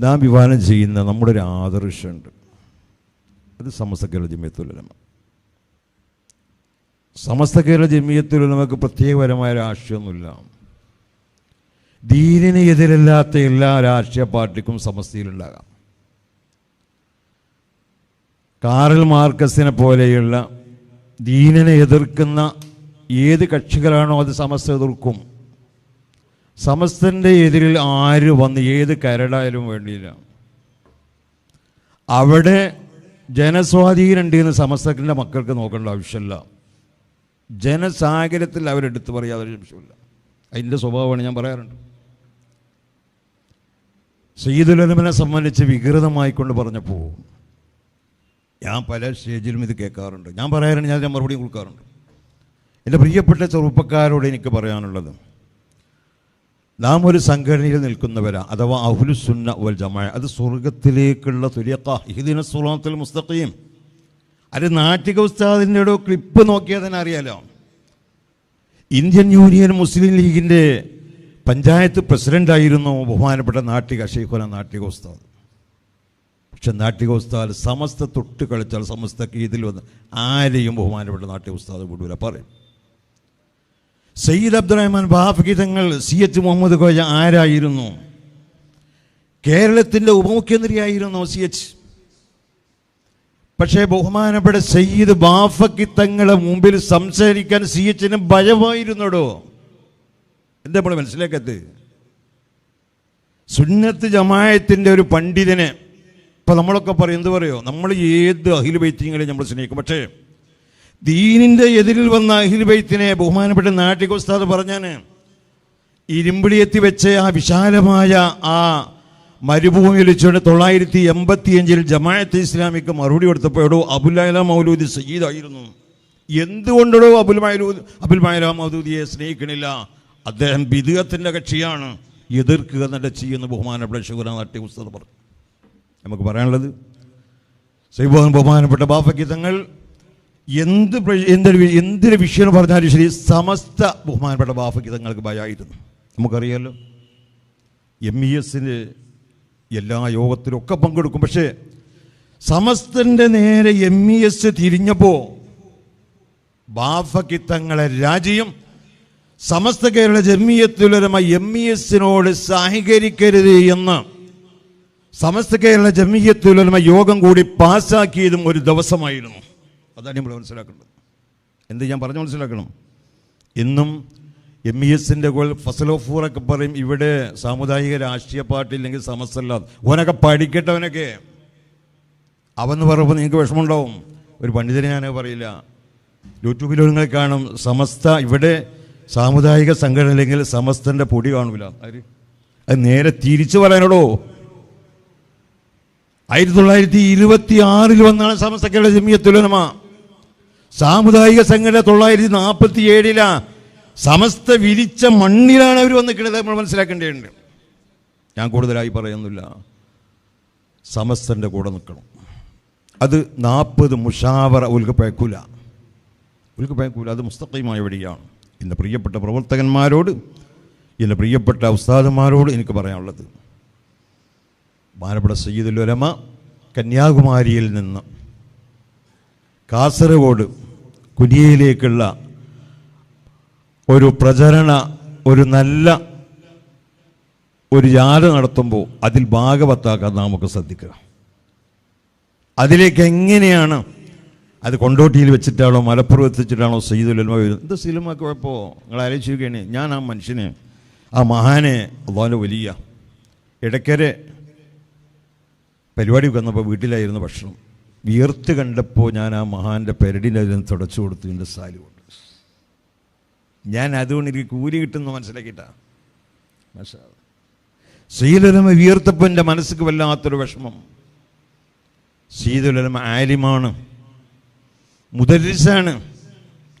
നാം വിവാഹം ചെയ്യുന്ന നമ്മുടെ ഒരു ആദർശമുണ്ട്. അത് സമസ്ത കേരള ജമിയത്തുലമ സമസ്ത കേരള ജമിയത്തുലമക്ക് പ്രത്യേകപരമായ രാഷ്ട്രീയമൊന്നുമില്ല ദീനിന് എതിരല്ലാത്ത എല്ലാ രാഷ്ട്രീയ പാർട്ടിക്കും സമസ്തയിലുണ്ടാകാം. കാറൽ മാർക്കസിനെ പോലെയുള്ള ദീനനെ എതിർക്കുന്ന ഏത് കക്ഷികളാണോ അത് സമസ്ത എതിർക്കും. സമസ്തന്റെ എതിരിൽ ആര് വന്ന് ഏത് കരടായാലും വേണ്ടിയില്ല. അവിടെ ജനസ്വാധീനമുണ്ട് എന്ന് സമസ്തത്തിന്റെ മക്കൾക്ക് നോക്കേണ്ട ആവശ്യമില്ല. ജനസാഗരത്തിൽ അവരെടുത്ത് പറയാതെ ആവശ്യമില്ല അതിന്റെ സ്വഭാവമാണ് ഞാൻ പറയാറുണ്ട്. സീതുലനുമനെ സംബന്ധിച്ച് വികൃതമായിക്കൊണ്ട് പറഞ്ഞപ്പോൾ ഞാൻ പല സ്റ്റേജിലും ഇത് കേൾക്കാറുണ്ട്. ഞാൻ പറയാറുണ്ട് ഞാൻ മറുപടി കൊടുക്കാറുണ്ട്. എന്റെ പ്രിയപ്പെട്ട ചെറുപ്പക്കാരോട് എനിക്ക് പറയാനുള്ളത് നാം ഒരു സംഘടനയിൽ നിൽക്കുന്നവരാ അഥവാ അഹുലുസുന്ന വൽ ജമായ അത് സ്വർഗത്തിലേക്കുള്ള തുര്യക്ക ഇഹ്ദിന സുറാത്തിൽ മുസ്തഖീം. അത് നാട്ടിക ഉസ്താദിന്റെ ഒരു ക്ലിപ്പ് നോക്കിയാൽ തന്നെ അറിയാലോ. ഇന്ത്യൻ യൂണിയൻ മുസ്ലിം ലീഗിന്റെ പഞ്ചായത്ത് പ്രസിഡന്റായിരുന്നു ബഹുമാനപ്പെട്ട നാട്ടിക ഷെയ്ഖുല നാട്ടിക ഉസ്താദ്. പക്ഷെ നാട്ടിക ഉസ്താദ് സമസ്ത തൊട്ട് കളിച്ചാൽ സമസ്തക്ക് ഇതിൽ വന്ന് ആരെയും ബഹുമാനപ്പെട്ട നാട്ടിക ഉസ്താദ് വിടൂല. പറയും. സയ്യിദ് അബ്ദുറഹ്മാൻ വഹാഫ് തങ്ങൾ സി എച്ച് മുഹമ്മദ് കോയ ആരായിരുന്നു? കേരളത്തിന്റെ ഉപമുഖ്യമന്ത്രിയായിരുന്നു സി എച്ച് പക്ഷേ ബഹുമാനപ്പെട്ട സയ്യിദ് ബാഫക്കിത്തങ്ങളെ മുമ്പിൽ സംസാരിക്കാൻ സി എച്ചിന് ഭയമായിരുന്നടോ? എന്താ നമ്മൾ മനസ്സിലാക്കത്ത് സുന്നത്ത് ജമായത്തിന്റെ ഒരു പണ്ഡിതനെ ഇപ്പം നമ്മളൊക്കെ പറയും എന്ത് പറയുമോ നമ്മൾ ഏത് അഹിൽ വൈദ്യങ്ങളെയും നമ്മൾ സ്നേഹിക്കും. പക്ഷേ ദീനിന്റെ എതിരിൽ വന്ന അഹിൽബൈത്തിനെ ബഹുമാനപ്പെട്ട നാട്ടിക ഉസ്താദ് പറഞ്ഞാന് ഇരുമ്പിളിയെത്തി വെച്ച് ആ വിശാലമായ ആ മരുഭൂമിയിൽ വെച്ചുകൊണ്ട് തൊള്ളായിരത്തി എൺപത്തിയഞ്ചിൽ ജമാഅത്ത് ഇസ്ലാമിക്ക് മറുപടി കൊടുത്തപ്പോഴോ അബുലൈല മൗലൂദി സയ്യിദായിരുന്നു. എന്തുകൊണ്ടോ അബുൽ മൈലൂദ് അബുൽ മൈല മൗലൂദിയെ സ്നേഹിക്കണില്ല? അദ്ദേഹം ബിദുഗത്തിന്റെ കക്ഷിയാണ്. എതിർക്കുക എന്നിട്ട് ചെയ്യുന്ന ബഹുമാനപ്പെട്ട ശുഗുര നാട്ടി ഉസ്താദ് പറഞ്ഞു. നമുക്ക് പറയാനുള്ളത് സൈബോഹൻ ബഹുമാനപ്പെട്ട ബാഫഗീതങ്ങൾ തങ്ങൾ എന്ത് എന്തൊരു എന്തൊരു വിഷയം പറഞ്ഞാലും ശരി സമസ്ത ബഹുമാനപ്പെട്ട ബാഫയ്ക്ക് തങ്ങൾക്ക് ഭയമായിരുന്നു നമുക്കറിയാമല്ലോ എം ഇ എസിന് എല്ലാ യോഗത്തിലും ഒക്കെ പങ്കെടുക്കും. പക്ഷേ സമസ്തന്റെ നേരെ എം ഇ എസ് തിരിഞ്ഞപ്പോൾ ബാഫയ്ക്ക് രാജ്യം സമസ്ത കേരള ജമിയത്തുലമ എം ഇ എസിനോട് സഹകരിക്കരുത് എന്ന് സമസ്ത കേരള ജമിയത്തുലമ യോഗം കൂടി പാസ്സാക്കിയതും ഒരു ദിവസമായിരുന്നു. അതാണ് നമ്മൾ മനസ്സിലാക്കേണ്ടത്. എന്ത് ഞാൻ പറഞ്ഞു മനസ്സിലാക്കണം? ഇന്നും എം ഇ എസിന്റെ ഫസലോഫൂറൊക്കെ പറയും ഇവിടെ സാമുദായിക രാഷ്ട്രീയ പാർട്ടി ഇല്ലെങ്കിൽ സമസ്തല്ല ഓനൊക്കെ പഠിക്കട്ടവനൊക്കെ. അവന്ന് പറയുമ്പോൾ നിങ്ങൾക്ക് വിഷമമുണ്ടാവും. ഒരു പണ്ഡിതനെ ഞാൻ പറയില്ല. യൂട്യൂബിൽ നിങ്ങൾ കാണും സമസ്ത ഇവിടെ സാമുദായിക സംഘടന അല്ലെങ്കിൽ സമസ്തന്റെ പൊടി കാണൂല. ആര്? അത് നേരെ തിരിച്ചു പറയാനോടോ? ആയിരത്തി തൊള്ളായിരത്തി ഇരുപത്തി ആറിൽ വന്നാണ് സമസ്തക്കാരുടെ കേരള ജമിയത്തുലമ സാമുദായിക സംഘടന തൊള്ളായിരത്തി നാൽപ്പത്തി ഏഴിലാ സമസ്ത വിരിച്ച മണ്ണിലാണ് അവർ വന്നിക്കുന്നത് നമ്മൾ മനസ്സിലാക്കേണ്ടതുണ്ട്. ഞാൻ കൂടുതലായി പറയുന്നില്ല. സമസ്തന്റെ കൂടെ നിൽക്കണം. അത് നാൽപ്പത് മുഷാവറ ഉൽക്ക് പയക്കൂല. ഉൽക്ക് പയക്കൂല അത് മുസ്തഖയുമായ വഴിയാണ്. എന്റെ പ്രിയപ്പെട്ട പ്രവർത്തകന്മാരോട് എന്റെ പ്രിയപ്പെട്ട ഉസ്താദന്മാരോട് എനിക്ക് പറയാനുള്ളത്. മാനപ്പെട്ട സയ്യിദുൽ ഉലമ കന്യാകുമാരിയിൽ നിന്ന് കാസർഗോഡ് കുനിയയിലേക്കുള്ള ഒരു പ്രചരണ ഒരു നല്ല ഒരു യാത്ര നടത്തുമ്പോൾ അതിൽ ഭാഗവത്താക്കാൻ നമുക്ക് ശ്രദ്ധിക്കുക അതിലേക്ക് എങ്ങനെയാണ് അത് കൊണ്ടോട്ടിയിൽ വെച്ചിട്ടാണോ മലപ്പുറം എത്തിച്ചിട്ടാണോ സയ്യിദുൽ ഉലമ വരുന്നത്? എന്ത് സിനിമ കുഴപ്പമോ? നിങ്ങൾ ആലോചിക്കുകയാണ് ഞാൻ ആ മനുഷ്യനെ ആ മഹാനെ അള്ളാഹുവിന്റെ വലിയ ഇടയ്ക്കരെ പരിപാടി വന്നപ്പോൾ വീട്ടിലായിരുന്നു ഭക്ഷണം. വിയർത്ത് കണ്ടപ്പോൾ ഞാൻ ആ മഹാന്റെ പെരടിനതിന് തുടച്ചു കൊടുത്തു എന്റെ സാലി കൊണ്ട്. ഞാൻ അതുകൊണ്ട് എനിക്ക് കൂലി കിട്ടുന്ന മനസ്സിലാക്കിയിട്ടാ. സീതലമ വിയർത്തപ്പോൾ എന്റെ മനസ്സിക്ക് വല്ലാത്തൊരു വിഷമം. സീതലമ ആലിമാണ്. മുദരിസാണ്.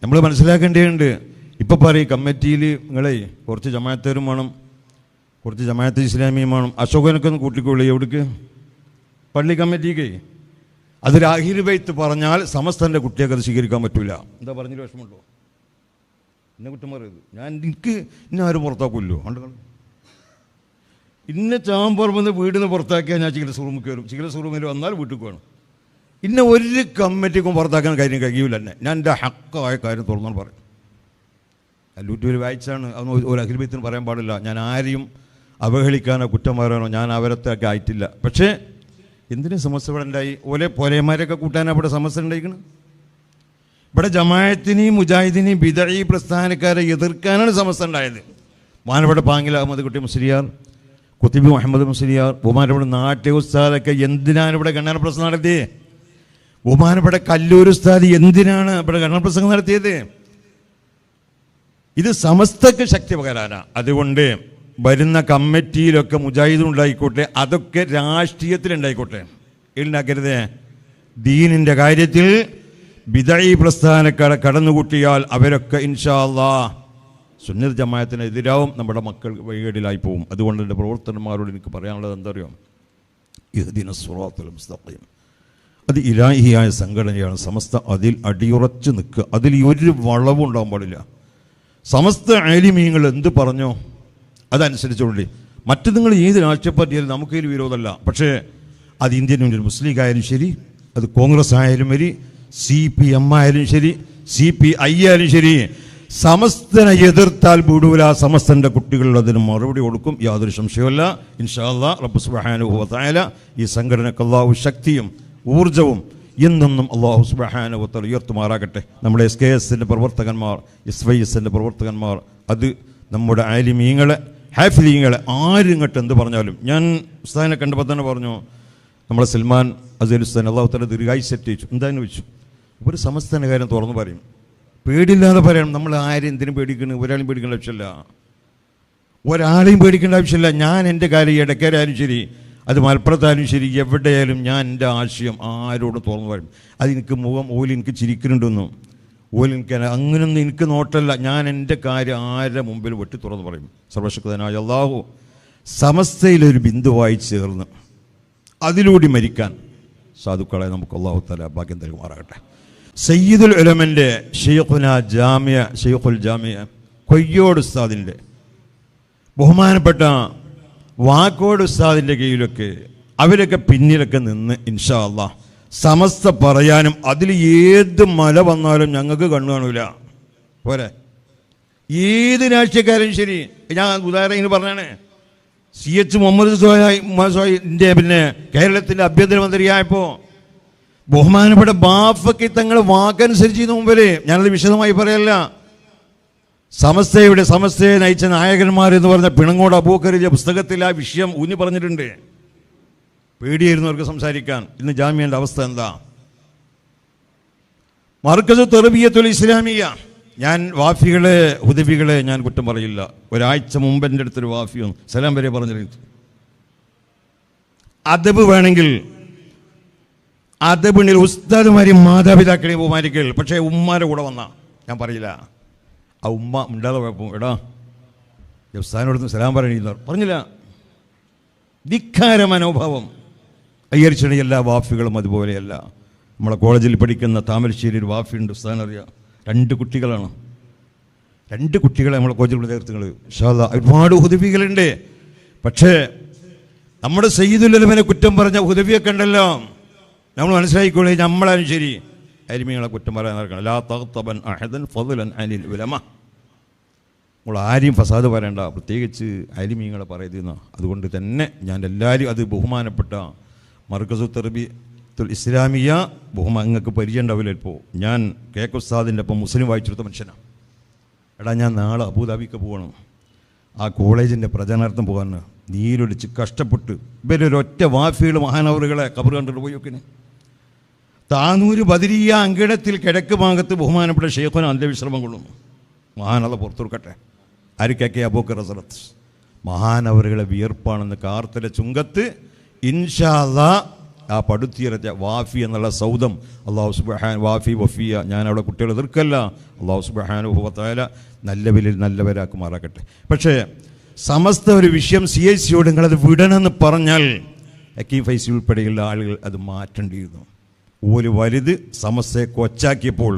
നമ്മൾ മനസ്സിലാക്കേണ്ടതുണ്ട്. ഇപ്പം പറയും കമ്മിറ്റിയിൽ നിങ്ങളെ കുറച്ച് ജമാഅത്തേരും വേണം കുറച്ച് ജമാഅത്ത് ഇസ്ലാമിയും വേണം. അശോകനൊക്കെ ഒന്ന് കൂട്ടിക്കൊള്ളി എവിടേക്ക്? പള്ളി കമ്മിറ്റിക്ക്. അതൊരു അഹിർബൈത്ത് പറഞ്ഞാൽ സമസ്തന്റെ കുട്ടിയൊക്കെ അത് സ്വീകരിക്കാൻ പറ്റൂല. എന്താ പറഞ്ഞൊരു വിഷമമുണ്ടോ? എന്നെ കുറ്റം പറയരുത്. ഞാൻ എനിക്ക് ഇന്നെ ആരും പുറത്താക്കുമല്ലോ കണ്ടോ ഇന്ന ചാമ്പറമ്പ് വീടിൽ നിന്ന് പുറത്താക്കിയാൽ ഞാൻ ചികിത്സ റൂമിൽ വരും. ചികിത്സ റൂമിൽ വന്നാൽ വീട്ടിൽ വേണം ഇന്ന ഒരു കമ്മിറ്റിക്കും പുറത്താക്കാൻ കാര്യം കഴിയൂല എന്നെ. ഞാൻ എന്റെ ഹക്കായ കാര്യം തുറന്നാൽ പറയും. അല്ലൂറ്റൊരു വായിച്ചാണ്. അന്ന് ഒരു- ഒരു പറയാൻ പാടില്ല. ഞാൻ ആരെയും അവഹേളിക്കാനോ കുറ്റം പറയാനോ ഞാൻ അവരത്തൊക്കെ ആയിട്ടില്ല. പക്ഷേ എന്തിനു സമസ്യ ഇവിടെ ഉണ്ടായി ഓലെ പോലെമാരെയൊക്കെ കൂട്ടാനാണ് ഇവിടെ സമസ്യ ഉണ്ടായിരിക്കണം ഇവിടെ ജമായത്തിനെയും മുജാഹിദിനെയും ബിദഴി പ്രസ്ഥാനക്കാരെ എതിർക്കാനാണ് സമസ്യ ഉണ്ടായത്. മാനവിടെ പാങ്ങിൽ അഹമ്മദ് കുട്ടി മുസ്ലിയാർ കുത്തിബി മുഹമ്മദ് മുസ്ലിയാർ ബഹുമാനപ്പെട്ട നാട്യ ഉസ്താദൊക്കെ എന്തിനാണ് ഇവിടെ ഗണ്ണാന പ്രസംഗം നടത്തിയത് ബഹുമാനപ്പെട്ട കല്ലൂർ ഉസ്താദ് എന്തിനാണ് ഇവിടെ ഗണ്ണാന പ്രസംഗം നടത്തിയത്? ഇത് സമസ്തക്ക് ശക്തി പകരാനാണ് അതുകൊണ്ട് വരുന്ന കമ്മിറ്റിയിലൊക്കെ മുജാഹിദും ഉണ്ടായിക്കോട്ടെ അതൊക്കെ രാഷ്ട്രീയത്തിലുണ്ടായിക്കോട്ടെ. ഉണ്ടാക്കരുത് ദീനിന്റെ കാര്യത്തിൽ ബിദൈ പ്രസ്ഥാനക്കാരെ കടന്നുകൂട്ടിയാൽ അവരൊക്കെ ഇൻഷാ അല്ലാ ജമായത്തിനെതിരാവും നമ്മുടെ മക്കൾ വഴികേടിലായി പോവും. അതുകൊണ്ട് എന്റെ പ്രവർത്തനന്മാരോട് എനിക്ക് പറയാനുള്ളത് എന്താ അറിയാം ഇഹ്ദിന സുറാത്തുൽ മുസ്തഖീം. അത് ഇലാഹിയായ സംഘടനയാണ്. സമസ്ത അതിൽ അടിയുറച്ച് നിൽക്കുക. അതിൽ ഒരു വളവും ഉണ്ടാകാൻ പാടില്ല. സമസ്ത ആലിമീങ്ങൾ എന്ത് പറഞ്ഞോ അതനുസരിച്ചുകൊള്ളി മറ്റ് നിങ്ങൾ ഏത് രാഷ്ട്രീയ പാർട്ടിയാലും നമുക്ക് ഇതിൽ വിരോധമല്ല. പക്ഷേ അത് ഇന്ത്യൻ യൂണിയൻ മുസ്ലിം ലീഗ് ആയാലും ശരി അത് കോൺഗ്രസ് ആയാലും ശരി സി പി എം ആയാലും ശരി സി പി ഐ ആയാലും ശരി സമസ്തനെ എതിർത്താൽ വിടൂല സമസ്തന്റെ കുട്ടികൾ മറുപടി കൊടുക്കും യാതൊരു സംശയമല്ല ഇൻഷാല്ല റബ്ബ് സുബ്ഹാനഹു ഈ സംഘടനക്ക് അള്ളാഹു ശക്തിയും ഊർജവും എന്നെന്നും അള്ളാഹു സുബ്ഹാനഹുവത്തല ഉയർത്തുമാറാകട്ടെ. നമ്മുടെ എസ് കെ എസിന്റെ പ്രവർത്തകന്മാർ എസ് വൈ എസിന്റെ പ്രവർത്തകന്മാർ അത് നമ്മുടെ ആലിമീങ്ങളെ ഹാഫിലീങ്ങളെ ആരും ഇങ്ങോട്ട് എന്ത് പറഞ്ഞാലും. ഞാൻ ഉസ്താദിനെ കണ്ടപ്പോൾ തന്നെ പറഞ്ഞു നമ്മളെ സൽമാൻ അസീൽ ഉസ്താൻ അള്ളാഹു തല ദീർഘായി സെറ്റ് ചെയ്യിച്ചു എന്താന്ന് വെച്ചു ഒരു സമസ്തന കാര്യം തുറന്നു പറയും. പേടിയില്ലാതെ പറയണം നമ്മൾ ആരും എന്തിനും പേടിക്കുന്നു ഒരാളും പേടിക്കേണ്ട ആവശ്യമില്ല. ഒരാളെയും പേടിക്കേണ്ട ആവശ്യമില്ല. ഞാൻ എന്റെ കാര്യം ഇടയ്ക്കരായാലും ശരി അത് മലപ്പുറത്തായാലും ശരി എവിടെയായാലും ഞാൻ എന്റെ ആശയം ആരോടും തുറന്നു പറയും. അത് എനിക്ക് മുഖം ഓലി എനിക്ക് ചിരിക്കുന്നുണ്ടെന്നും. ഓൽ എനിക്ക് അങ്ങനൊന്നും എനിക്ക് നോട്ടല്ല. ഞാൻ എന്റെ കാര്യം ആരുടെ മുമ്പിൽ വെട്ടി തുറന്ന് പറയും. സർവശക്തനായ അള്ളാഹു സമസ്തയിലൊരു ബിന്ദുവായി ചേർന്ന് അതിലൂടെ മരിക്കാൻ സാധുക്കളെ നമുക്ക് അള്ളാഹു തല ഭാഗ്യം തരുമാറാകട്ടെ. സയ്യിദുൽ ഉലമന്റെ ഷെയ്ഖുന ജാമിയ ഷെയ്ഖുൽ ജാമിയ കൊയ്യോട് ഉസ്താദിന്റെ ബഹുമാനപ്പെട്ട വാക്കോട് ഉസ്താദിന്റെ കീഴിലൊക്കെ അവരൊക്കെ പിന്നിലൊക്കെ നിന്ന് ഇൻഷാ അള്ളാ സമസ്ത പറയാനും അതിൽ ഏത് മല വന്നാലും ഞങ്ങൾക്ക് കണ്ണു കാണൂല. പോരെ. ഏത് രാഷ്ട്രീയക്കാരും ശരി. ഞാൻ ഉദാഹരണം ഇങ്ങനെ പറഞ്ഞാണ്. സി എച്ച് മുഹമ്മദ് സുഹായിന്റെ പിന്നെ കേരളത്തിന്റെ ആഭ്യന്തരമന്ത്രിയായപ്പോൾ ബഹുമാനപ്പെട്ട ബാഫയ്ക്ക് തങ്ങൾ വാക്കനുസരിച്ച് മുമ്പിൽ ഞാനത് വിശദമായി പറയല്ല. സമസ്തയുടെ സമസ്തയെ നയിച്ച നായകന്മാർ എന്ന് പറഞ്ഞ പിണങ്ങോട് അബൂക്കറിന്റെ പുസ്തകത്തിൽ ആ വിഷയം ഊന്നി പറഞ്ഞിട്ടുണ്ട്. പേടിയായിരുന്നു അവർക്ക് സംസാരിക്കാൻ. ഇന്ന് ജാമ്യന്റെ അവസ്ഥ എന്താ? മർക്കസ് തെറുബിയത്തുൽ ഇസ്ലാമിയ. ഞാൻ വാഫികളെ ഹുദബികളെ ഞാൻ കുറ്റം പറയില്ല. ഒരാഴ്ച മുമ്പ് എന്റെ അടുത്തൊരു വാഫി ഒന്ന് സലാം വരെ പറഞ്ഞിരുന്നു. അദബ് വേണമെങ്കിൽ അദബിനിൽ ഉസ്താദുമാരെയും മാതാപിതാക്കളെയും ബഹുമാനിക്കൽ. പക്ഷേ ഉമ്മാരെ കൂടെ വന്ന. ഞാൻ പറയില്ല. ആ ഉമ്മ ഉണ്ടാതെ കുഴപ്പം എടാ ഉസ്താദിനോടൊന്ന് സലാം പറയണില്ല പറഞ്ഞില്ല. ധിക്കാര മനോഭാവം അയ്യരിച്ചണി എല്ലാ വാഫികളും അതുപോലെയല്ല. നമ്മളെ കോളേജിൽ പഠിക്കുന്ന താമരശ്ശേരി ഒരു വാഫിയുണ്ട് ഉസ്താൻ അറിയാം. രണ്ട് കുട്ടികളാണ്. രണ്ട് കുട്ടികളെ നമ്മളെ കോളേജിൽ ചേർത്തുകൾ ഒരുപാട് ഹുദവികളുണ്ട് പക്ഷേ നമ്മുടെ സയ്യിദുല്ലമനെ കുറ്റം പറഞ്ഞ ഹുദവിയൊക്കെ ഉണ്ടല്ലോ. നമ്മൾ മനസ്സിലാക്കിക്കോളേ നമ്മളാലും ശരി. അരിമീങ്ങളെ കുറ്റം പറയാൻ നടക്കണം. ലാ തഖ്തബൻ അഹദൻ ഫതുലൻ അനിൽ ഉലമ. നമ്മൾ ആരെയും ഫസാദ് പറയണ്ട. പ്രത്യേകിച്ച് അരിമീങ്ങളെ പറയുന്ന അതുകൊണ്ട് തന്നെ ഞാൻ എല്ലാവരും അത് ബഹുമാനപ്പെട്ട മർക്കസു തെർബി ഇസ്ലാമിയ ബഹുമാ നിങ്ങൾക്ക് പരിചയം ഉണ്ടാവില്ല ഇപ്പോൾ ഞാൻ കേക്ക് ഉസ്താദിന്റെ ഒപ്പം മുസ്ലിം വായിച്ചെടുത്ത മനുഷ്യനാണ് എടാ ഞാൻ നാളെ അബുദാബിക്ക് പോകണം. ആ കോളേജിന്റെ പ്രചരണാർത്ഥം പോകാൻ നീരൊലിച്ച് കഷ്ടപ്പെട്ട് ഇവരൊരൊറ്റ വാഫികൾ മഹാനവറുകളെ കബർ കണ്ടിട്ട് പോയി ഒക്കെ താനൂര് ബദിരിയ അങ്കിടത്തിൽ കിഴക്ക് ഭാഗത്ത് ബഹുമാനപ്പെട്ട ഷെയ്ഖുന അന്ത്യവിശ്രമം കൊള്ളുന്നു. മഹാനത പുറത്തുറുക്കട്ടെ കെ അബൂക്കർ റസറത്ത് മഹാനവറുകളെ വിയർപ്പാണെന്ന് കാർത്തല ചുങ്കത്ത് ഇൻഷാല്ല ആ പടുത്തിയിറച്ച വാഫി എന്നുള്ള സൗദം അള്ളാഹു സുബഹാൻ വാഫി വഫിയ ഞാൻ അവിടെ കുട്ടികളെ എതിർക്കല്ല. അള്ളാഹു നല്ല വിലയിൽ നല്ലവരാക്കുമാറാക്കട്ടെ പക്ഷേ സമസ്ത ഒരു വിഷയം സി ഐ സിയോട് നിങ്ങളത് വിടണമെന്ന് പറഞ്ഞാൽ അക്കീം ഫൈസി ഉൾപ്പെടെയുള്ള ആളുകൾ അത് മാറ്റേണ്ടിയിരുന്നു. ഒരു വലുത് സമസ്തയെ കൊച്ചാക്കിയപ്പോൾ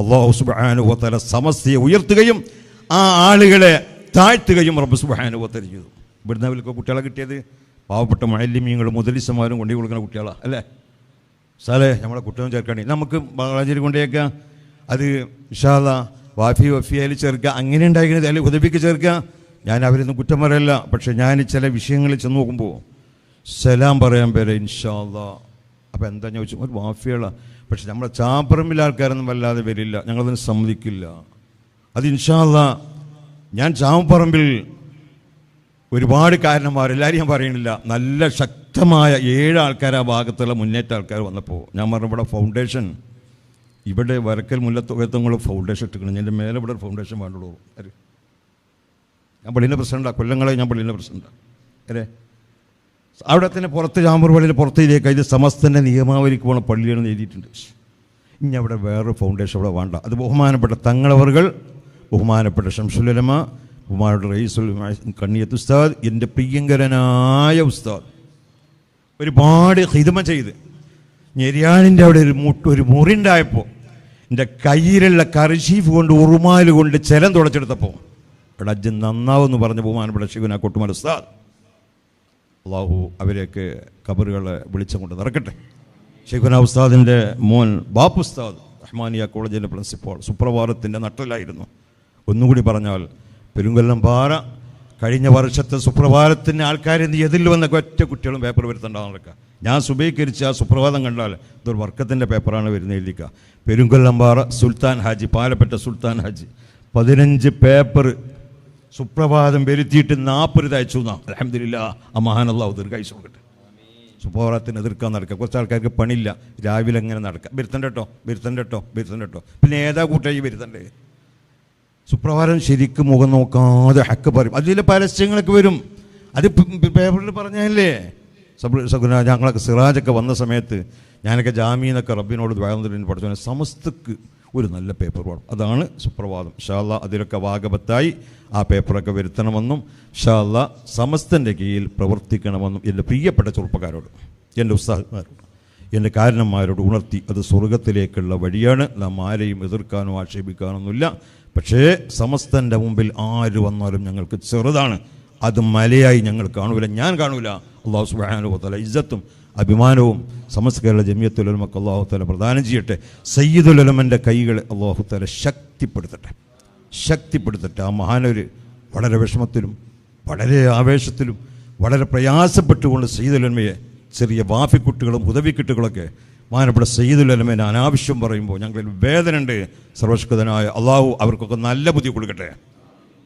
അള്ളാഹു സുബാനുഭവത്തല സമസ്തയെ ഉയർത്തുകയും ആ ആളുകളെ താഴ്ത്തുകയും റബ്ബ് സുബാനുഭവത്തല ചെയ്തു. ഇവിടുന്ന് അവർക്ക് കുട്ടികളെ കിട്ടിയത്? പാവപ്പെട്ട മഴലിമീങ്ങളും മുതലിസമാരും കൊണ്ടു കൊടുക്കുന്ന കുട്ടികളാണ് അല്ലേ? സാറേ നമ്മളെ കുട്ടികളും ചേർക്കണേ നമുക്ക് ബാളാഞ്ചേരി കൊണ്ടേക്കാം അത് വിഷാദ വാഫി വഫിയായിൽ ചേർക്കുക അങ്ങനെ ഉണ്ടായിരുന്നത് അല്ലെങ്കിൽ ഉദവിക്ക് ചേർക്കുക ഞാൻ അവരൊന്നും കുറ്റം പറയല്ല. പക്ഷേ ഞാൻ ചില വിഷയങ്ങളിൽ ചെന്ന് നോക്കുമ്പോൾ സലാം പറയാൻ പേരെ ഇൻഷാല്ല അപ്പോൾ എന്താ ചോദിച്ചു ഒരു വാഫിയുള്ള പക്ഷെ നമ്മളെ ചാപ്പറമ്പിൽ ആൾക്കാരൊന്നും വല്ലാതെ വരില്ല. ഞങ്ങളതിന് സമ്മതിക്കില്ല. അത് ഇൻഷാല്ല ഞാൻ ചാമ്പറമ്പിൽ ഒരുപാട് കാരണന്മാർ എല്ലാവരും ഞാൻ പറയണില്ല. നല്ല ശക്തമായ ഏഴ് ആൾക്കാർ ആ ഭാഗത്തുള്ള മുന്നേറ്റ ആൾക്കാർ വന്നപ്പോൾ ഞാൻ പറഞ്ഞു ഇവിടെ ഫൗണ്ടേഷൻ ഇവിടെ വരക്കൽ മുല്ലത്തുകത്തങ്ങൾ ഫൗണ്ടേഷൻ ഇട്ടിക്കണം എന്റെ മേലെ ഇവിടെ ഫൗണ്ടേഷൻ വേണ്ടുള്ളൂ. അരെ. ഞാൻ പള്ളീന്റെ പ്രസിഡന്റാണ് കൊല്ലങ്ങളെ ഞാൻ പള്ളീന്റെ പ്രസിഡന്റാണ് അല്ലേ അവിടെ തന്നെ പുറത്ത് ചാമ്പൂർ പള്ളിയിൽ പുറത്തേക്ക് ഇത് സമസ്തന്റെ നിയമാവലിക്ക് പോണ പള്ളിയാണ് എഴുതിയിട്ടുണ്ട്. ഇനി അവിടെ വേറൊരു ഫൗണ്ടേഷൻ അവിടെ വേണ്ട. അത് ബഹുമാനപ്പെട്ട തങ്ങളവറുകൾ ബഹുമാനപ്പെട്ട ഷംസുലമ ബഹുമാനപ്പെട്ട റയീസുൽ കണ്ണിയത്ത് ഉസ്താദ് എന്റെ പ്രിയങ്കരനായ ഉസ്താദ്. ഒരുപാട് ഹിതമ ചെയ്ത്. ഞെരിയാനിന്റെ അവിടെ ഒരു മുട്ട് ഒരു മുറിണ്ടായപ്പോൾ എന്റെ കയ്യിലുള്ള കറിശീഫ് കൊണ്ട് ഉറുമാൽ കൊണ്ട് ചെലം തുടച്ചെടുത്തപ്പോൾ ഇവിടെ അജ്ജൻ നന്നാവെന്ന് പറഞ്ഞ ബഹുമാനപ്പെട്ട ശിവന കൊട്ടുമാൻ ഉസ്താദ്. അള്ളാഹു അവരെയൊക്കെ കബറുകളെ വിളിച്ചം കൊണ്ട് നിറക്കട്ടെ. ഷെയ്ഖുന ഉസ്താദിന്റെ മോൻ ബാപ്പ് ഉസ്താദ് റഹ്മാനിയ കോളേജിന്റെ പ്രിൻസിപ്പാൾ സുപ്രഭാതത്തിന്റെ നട്ടലായിരുന്നു. ഒന്നുകൂടി പറഞ്ഞാൽ പെരുങ്കൊല്ലം പാറ. കഴിഞ്ഞ വർഷത്തെ സുപ്രഭാതത്തിന്റെ ആൾക്കാരെ എന്ത് എതിൽ വന്ന ഒറ്റ കുട്ടികളും പേപ്പർ വരുത്തേണ്ടാവും നടക്കുക. ഞാൻ സുബീകരിച്ച് ആ സുപ്രഭാതം കണ്ടാൽ ഇതൊരു വർക്കത്തിന്റെ പേപ്പറാണ് വരുന്നത് എഴുതിക്കുക പെരുങ്കൊല്ലം പാറ സുൽത്താൻ ഹാജി പാലപ്പെട്ട സുൽത്താൻ ഹാജി. പതിനഞ്ച് പേപ്പർ സുപ്രഭാതം വരുത്തിയിട്ട് നാൽപ്പത് അയച്ചു എന്നാ. അലഹമില്ല ആ മഹാനല്ലാഹു ദീർഘായുസ് കൊടുക്കട്ടെ സുപ്രഭാതത്തിന് എതിർക്കാൻ നടക്കുക. കുറച്ച് ആൾക്കാർക്ക് പണിയില്ല. രാവിലെ എങ്ങനെ നടക്കുക. വരുത്തണ്ട കേട്ടോ വരുത്തണ്ട കേട്ടോ വരുത്തണ്ട കേട്ടോ പിന്നെ ഏതാ കൂട്ടായി വരുത്തണ്ടേ? സുപ്രഭാതം ശരിക്കും മുഖം നോക്കാതെ ഹക്ക് പറയും. അതിൽ പരസ്യങ്ങളൊക്കെ വരും. അത് പേപ്പറിൽ പറഞ്ഞല്ലേ ഞങ്ങളൊക്കെ സിറാജൊക്കെ വന്ന സമയത്ത് ഞാനൊക്കെ ജാമീനൊക്കെ റബ്ബിനോട് വേദന പഠിച്ചു സമസ്തക്ക് ഒരു നല്ല പേപ്പർ വേണം. അതാണ് സുപ്രഭാതം. ഷാല്ല അതിലൊക്കെ വാഗപത്തായി ആ പേപ്പറൊക്കെ വരുത്തണമെന്നും ഷാല്ല സമസ്തന്റെ കീഴിൽ പ്രവർത്തിക്കണമെന്നും എന്റെ പ്രിയപ്പെട്ട ചെറുപ്പക്കാരോട് എന്റെ ഉത്സാഹന്മാരോട് എന്റെ കാരണന്മാരോട് ഉണർത്തി അത് സ്വർഗത്തിലേക്കുള്ള വഴിയാണ്. നാം ആരെയും എതിർക്കാനോ ആക്ഷേപിക്കാനൊന്നുമില്ല. പക്ഷേ സമസ്തന്റെ മുമ്പിൽ ആര് വന്നാലും ഞങ്ങൾക്ക് ചെറുതാണ്. അത് മലയായി ഞങ്ങൾ കാണൂല ഞാൻ കാണൂല. അള്ളാഹു സുബാനുഭവത്തല ഇജ്ജത്തും അഭിമാനവും സമസ്ത കേരള ജമിയത്തുലമക്ക് അള്ളാഹു തല പ്രദാനം ചെയ്യട്ടെ. സയ്യിദുലമന്റെ കൈകൾ അള്ളാഹു തല ശക്തിപ്പെടുത്തട്ടെ. ശക്തിപ്പെടുത്തട്ടെ. ആ മഹാനൊരു വളരെ വിഷമത്തിലും വളരെ ആവേശത്തിലും വളരെ പ്രയാസപ്പെട്ടുകൊണ്ട് സയ്യിദുലന്മയെ ചെറിയ വാഫിക്കുട്ടികളും ഉദവിക്കുട്ടികളൊക്കെ മാനപ്പെട്ട സയ്യിദുലമേനെ അനാവശ്യം പറയുമ്പോൾ ഞങ്ങളിൽ വേദനയുണ്ട്. സർവശക്തനായ അള്ളാഹു അവർക്കൊക്കെ നല്ല ബുദ്ധി കൊടുക്കട്ടെ.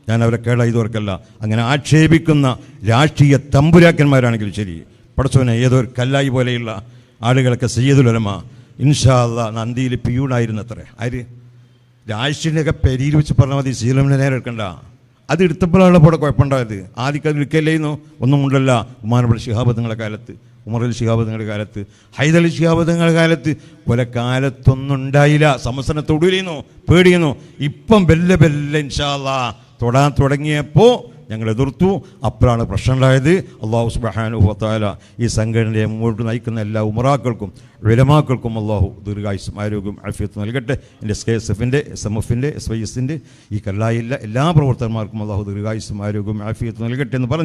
ഞാൻ അവരെ കേട ഇതുവർക്കല്ല. അങ്ങനെ ആക്ഷേപിക്കുന്ന രാഷ്ട്രീയ തമ്പുരാക്കന്മാരാണെങ്കിലും ശരി. പടച്ചവനെ ഏതൊരു കല്ലായി പോലെയുള്ള ആളുകളൊക്കെ സയ്യദുലമ ഇൻഷാ അല്ലാ നന്ദിയിൽ പിയൂണായിരുന്നത്രേ. ആര്? രാഷ്ട്രീയൊക്കെ പെരിയിൽ വെച്ച് പറഞ്ഞാൽ മതി സീലമിനെ നേരെ എടുക്കണ്ട. അത് എടുത്തപ്പോഴാണ് ഇവിടെ കുഴപ്പമുണ്ടായത്. ആദ്യം അത് എടുക്കല്ലായിരുന്നു ഒന്നും ഉണ്ടല്ല ഉമാനപ്പെട്ട ശിഹാബദങ്ങളുടെ കാലത്ത്. ഉമറൽ തങ്ങളുടെ കാലത്ത് ഹൈദൽ ശിഹാബുദ്ദീന്റെ കാലത്ത് കൊലക്കാലത്തൊന്നും കാലത്തൊന്നും ഉണ്ടായില്ല. സമസനത്തോടിയിരുന്നു പേടിയുന്നു ഇപ്പം ബെല്ല ബെല്ല ഇൻഷാല്ലാ തൊടാൻ തുടങ്ങിയപ്പോൾ ഞങ്ങൾ എതിർത്തു. അപ്പോഴാണ് പ്രശ്നം ഉണ്ടായത് അള്ളാഹു സുബാനുഭവത്താല ഈ സംഘടനയെ മുമ്പോട്ട് നയിക്കുന്ന എല്ലാ ഉമറാക്കൾക്കും വിലമാക്കൾക്കും അള്ളാഹു ദീർഘായുസും ആരോഗ്യം അഫിയത്ത് നൽകട്ടെ. എന്റെ എസ് കെ എസ് എഫിന്റെ എസ് എം എഫിന്റെ എസ് വൈ എസിന്റെ ഈ കല്ലായില്ല എല്ലാ പ്രവർത്തകന്മാർക്കും അള്ളാഹു ദീർഘായുസും ആരോഗ്യം അഫിയത്ത് നൽകട്ടെ എന്ന് പറഞ്ഞു.